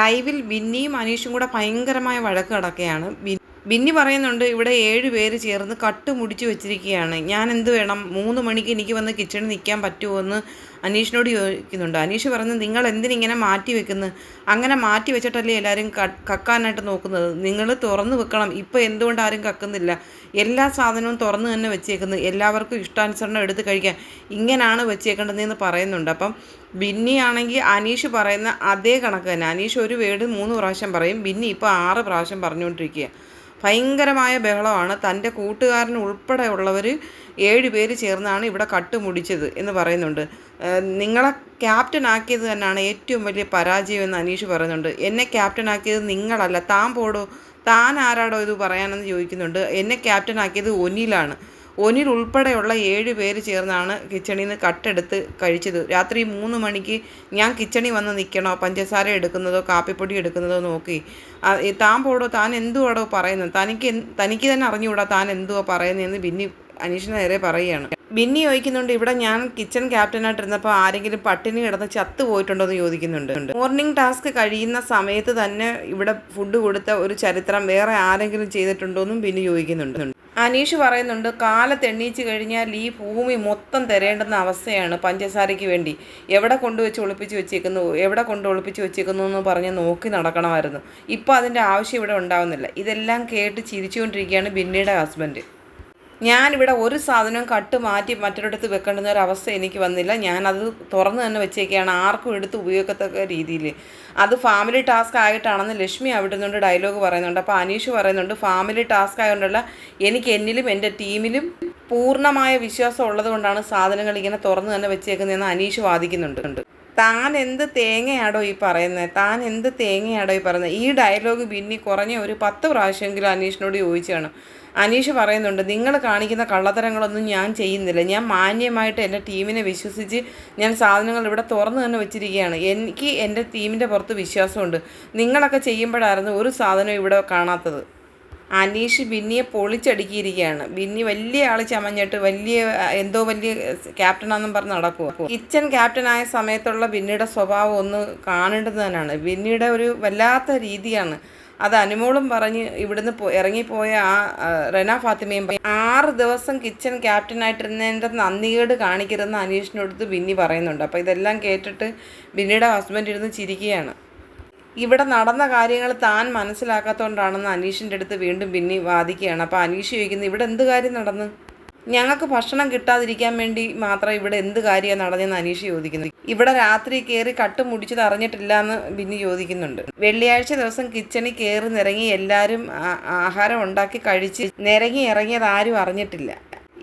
ലൈവിൽ വിന്നിയും അനീഷും കൂടെ ഭയങ്കരമായ വഴക്ക് കിടക്കുകയാണ് ബിന്നി പറയുന്നുണ്ട് ഇവിടെ ഏഴ് പേര് ചേർന്ന് കട്ട് മുടിച്ച് വെച്ചിരിക്കുകയാണ്. ഞാൻ എന്ത് വേണം? മൂന്ന് മണിക്ക് എനിക്ക് വന്ന് കിച്ചണിൽ നിൽക്കാൻ പറ്റുമോ എന്ന് അനീഷിനോട് ചോദിക്കുന്നുണ്ട്. അനീഷ് പറഞ്ഞു നിങ്ങൾ എന്തിനിങ്ങനെ മാറ്റി വെക്കുന്നു? അങ്ങനെ മാറ്റി വെച്ചിട്ടല്ലേ എല്ലാവരും കക്കാനായിട്ട് നോക്കുന്നത്? നിങ്ങൾ തുറന്ന് വെക്കണം. ഇപ്പോൾ എന്തുകൊണ്ട് ആരും കക്കുന്നില്ല? എല്ലാ സാധനവും തുറന്ന് തന്നെ വെച്ചേക്കുന്നത് എല്ലാവർക്കും ഇഷ്ടാനുസരണം എടുത്ത് കഴിക്കാൻ ഇങ്ങനെയാണ് വെച്ചേക്കേണ്ടതെന്ന് പറയുന്നുണ്ട്. അപ്പം ബിന്നി ആണെങ്കിൽ അനീഷ് പറയുന്ന അതേ കണക്ക് തന്നെ. അനീഷ് ഒരു വേട് മൂന്ന് പ്രാവശ്യം പറയും. ബിന്നി ഇപ്പോൾ ആറ് പ്രാവശ്യം പറഞ്ഞുകൊണ്ടിരിക്കുക ഭയങ്കരമായ ബഹളമാണ്. തന്റെ കൂട്ടുകാരൻ ഉൾപ്പെടെ ഉള്ളവർ ഏഴ് പേര് ചേർന്നാണ് ഇവിടെ കട്ടുമുടിച്ചത് എന്ന് പറയുന്നുണ്ട്. നിങ്ങളെ ക്യാപ്റ്റൻ ആക്കിയത് തന്നെയാണ് ഏറ്റവും വലിയ പരാജയം എന്ന് അനീഷ് പറയുന്നുണ്ട്. എന്നെ ക്യാപ്റ്റൻ ആക്കിയത് നിങ്ങളല്ല. താൻ പോടോ താൻ ആരാടോ ഇത് പറയാനെന്ന് ചോദിക്കുന്നുണ്ട്. എന്നെ ക്യാപ്റ്റൻ ആക്കിയത് ഒനിലാണ്. ഒനിൽ ഉൾപ്പെടെയുള്ള ഏഴ് പേര് ചേർന്നാണ് കിച്ചണിൽ നിന്ന് കട്ടെടുത്ത് കഴിച്ചത്. രാത്രി മൂന്ന് മണിക്ക് ഞാൻ കിച്ചണിൽ വന്ന് നിൽക്കണോ? പഞ്ചസാര എടുക്കുന്നതോ കാപ്പിപ്പൊടി എടുക്കുന്നതോ നോക്കി. താൻ പോടോ താൻ എന്തുവാടോ പറയുന്നത്? തനിക്ക് തനിക്ക് തന്നെ അറിഞ്ഞുകൂടാ താൻ എന്തുവാ പറയുന്നതെന്ന് ബിന്നി അനീഷിന് നേരെ പറയുകയാണ്. ബിന്നി ചോദിക്കുന്നുണ്ട് ഇവിടെ ഞാൻ കിച്ചൺ ക്യാപ്റ്റനായിട്ടിരുന്നപ്പോൾ ആരെങ്കിലും പട്ടിണി കിടന്ന് ചത്തു പോയിട്ടുണ്ടോ എന്ന് ചോദിക്കുന്നുണ്ട്. മോർണിംഗ് ടാസ്ക് കഴിയുന്ന സമയത്ത് തന്നെ ഇവിടെ ഫുഡ് കൊടുത്ത ഒരു ചരിത്രം വേറെ ആരെങ്കിലും ചെയ്തിട്ടുണ്ടോ? എന്നും ബിന്നി ചോദിക്കുന്നുണ്ട്. അനീഷ് പറയുന്നുണ്ട് കാലത്ത് എണ്ണീച്ച് കഴിഞ്ഞാൽ ഈ ഭൂമി മൊത്തം തരേണ്ടുന്ന അവസ്ഥയാണ് പഞ്ചസാരയ്ക്ക് വേണ്ടി. എവിടെ കൊണ്ടുവച്ച് ഒളിപ്പിച്ച് വെച്ചേക്കുന്നു എവിടെ കൊണ്ട് ഒളിപ്പിച്ച് വെച്ചേക്കുന്നു എന്ന് പറഞ്ഞ് നോക്കി നടക്കണമായിരുന്നു. ഇപ്പോൾ അതിന്റെ ആവശ്യം ഇവിടെ ഉണ്ടാവുന്നില്ല. ഇതെല്ലാം കേട്ട് ചിരിച്ചുകൊണ്ടിരിക്കുകയാണ് ബിന്നിയുടെ ഹസ്ബൻഡ് ഞാനിവിടെ ഒരു സാധനവും കട്ട് മാറ്റി മറ്റൊരിടത്ത് വെക്കേണ്ടുന്ന ഒരു അവസ്ഥ എനിക്ക് വന്നില്ല. ഞാനത് തുറന്ന് തന്നെ വെച്ചേക്കുകയാണ് ആർക്കും എടുത്ത് ഉപയോഗിക്കത്തക്ക രീതിയിൽ അത് ഫാമിലി ടാസ്ക് ആയിട്ടാണെന്ന് ലക്ഷ്മി അവിടെ നിന്നുകൊണ്ട് ഡയലോഗ് പറയുന്നുണ്ട്. അപ്പോൾ അനീഷ് പറയുന്നുണ്ട് ഫാമിലി ടാസ്ക് ആയതുകൊണ്ടല്ല എനിക്ക് എന്നിലും എന്റെ ടീമിലും പൂർണമായ വിശ്വാസം ഉള്ളതുകൊണ്ടാണ് സാധനങ്ങൾ ഇങ്ങനെ തുറന്ന് തന്നെ വെച്ചേക്കുന്നതെന്ന് അനീഷ് വാദിക്കുന്നുണ്ട്. താൻ എന്ത് തേങ്ങയാടോ ഈ പറയുന്നത് താൻ എന്ത് തേങ്ങയാടോ ഈ പറയുന്നത് ഈ ഡയലോഗ് ബിന്നി കുറഞ്ഞ ഒരു പത്ത് പ്രാവശ്യമെങ്കിലും അനീഷിനോട് ചോദിച്ചാണ്. അനീഷ് പറയുന്നുണ്ട് നിങ്ങൾ കാണിക്കുന്ന കള്ളത്തരങ്ങളൊന്നും ഞാൻ ചെയ്യുന്നില്ല. ഞാൻ മാന്യമായിട്ട് എന്റെ ടീമിനെ വിശ്വസിച്ച് ഞാൻ സാധനങ്ങൾ ഇവിടെ തുറന്ന് തന്നെ വെച്ചിരിക്കുകയാണ്. എനിക്ക് എന്റെ ടീമിന്റെ പുറത്ത് വിശ്വാസമുണ്ട്. നിങ്ങളൊക്കെ ചെയ്യുമ്പോഴായിരുന്നു ഒരു സാധനം ഇവിടെ കാണാത്തത്. അനീഷ് ബിന്നിയെ പൊളിച്ചടുക്കിയിരിക്കുകയാണ്. ബിന്നി വലിയ ആൾ ചമഞ്ഞിട്ട് വലിയ എന്തോ വലിയ ക്യാപ്റ്റനാണെന്നും പറഞ്ഞ് നടക്കുക കിച്ചൺ ക്യാപ്റ്റനായ സമയത്തുള്ള ബിന്നിയുടെ സ്വഭാവം ഒന്ന് കാണേണ്ടത് തന്നെയാണ്. ബിന്നിയുടെ ഒരു വല്ലാത്ത രീതിയാണ്. അത് അനുമോളും പറഞ്ഞ് ഇവിടുന്ന് ഇറങ്ങിപ്പോയ ആ റെന ഫാത്തിമയും ആറ് ദിവസം കിച്ചൺ ക്യാപ്റ്റനായിട്ടിരുന്നതിന്റെ നന്ദികേട് കാണിക്കരുതെന്ന് അനീഷിനടുത്ത് ബിന്നി പറയുന്നുണ്ട്. അപ്പോൾ ഇതെല്ലാം കേട്ടിട്ട് ബിന്നിയുടെ ഹസ്ബൻഡ് ഇരുന്ന് ചിരിക്കുകയാണ്. ഇവിടെ നടന്ന കാര്യങ്ങൾ താൻ മനസ്സിലാക്കാത്തതുകൊണ്ടാണെന്ന് അനീഷിന്റെ അടുത്ത് വീണ്ടും പിന്നെ വാദിക്കുകയാണ്. അപ്പോൾ അനീഷ് ചോദിക്കുന്നത് ഇവിടെ എന്ത് കാര്യം നടന്ന്? ഞങ്ങൾക്ക് ഭക്ഷണം കിട്ടാതിരിക്കാൻ വേണ്ടി മാത്രം ഇവിടെ എന്ത് കാര്യമാണ് നടന്നതെന്ന് അനീഷ് ചോദിക്കുന്നു. ഇവിടെ രാത്രി കയറി കട്ട് മുടിച്ചത് അറിഞ്ഞിട്ടില്ല എന്ന് ബിന്നി ചോദിക്കുന്നുണ്ട്. വെള്ളിയാഴ്ച ദിവസം കിച്ചണിൽ കയറി നിറങ്ങി എല്ലാവരും ആഹാരം ഉണ്ടാക്കി കഴിച്ച് നിരങ്ങി ഇറങ്ങിയത് ആരും അറിഞ്ഞിട്ടില്ല.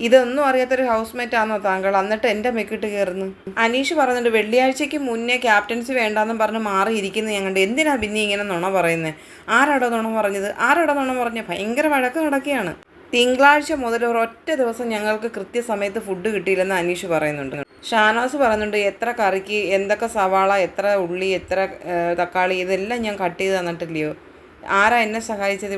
ഇതൊന്നും അറിയാത്തൊരു ഹൗസ് മേറ്റ് ആണോ താങ്കൾ? എന്നിട്ട് എന്റെ മെക്കിട്ട് കയറുന്നു. അനീഷ് പറയുന്നുണ്ട് വെള്ളിയാഴ്ചയ്ക്ക് മുന്നേ ക്യാപ്റ്റൻസി വേണ്ടാന്നും പറഞ്ഞ് മാറിയിരിക്കുന്നു ഞങ്ങളുടെ എന്തിനാ പിന്നെ ഇങ്ങനെ നുണ പറയുന്നത് ആരാടോ നുണ പറഞ്ഞത്? ആരാടോ നുണ പറഞ്ഞത് ഭയങ്കര വഴക്ക് നടക്കുകയാണ്. തിങ്കളാഴ്ച മുതൽ ഒരൊറ്റ ദിവസം ഞങ്ങൾക്ക് കൃത്യസമയത്ത് ഫുഡ് കിട്ടിയില്ലെന്ന് അനീഷ് പറയുന്നുണ്ട്. ഷാനോസ് പറയുന്നുണ്ട് എത്ര കറിക്ക് എന്തൊക്കെ സവാള എത്ര ഉള്ളി എത്ര തക്കാളി ഇതെല്ലാം ഞാൻ കട്ട് ചെയ്ത് തന്നിട്ടില്ലയോ? ആരാ എന്നെ സഹായിച്ചത്?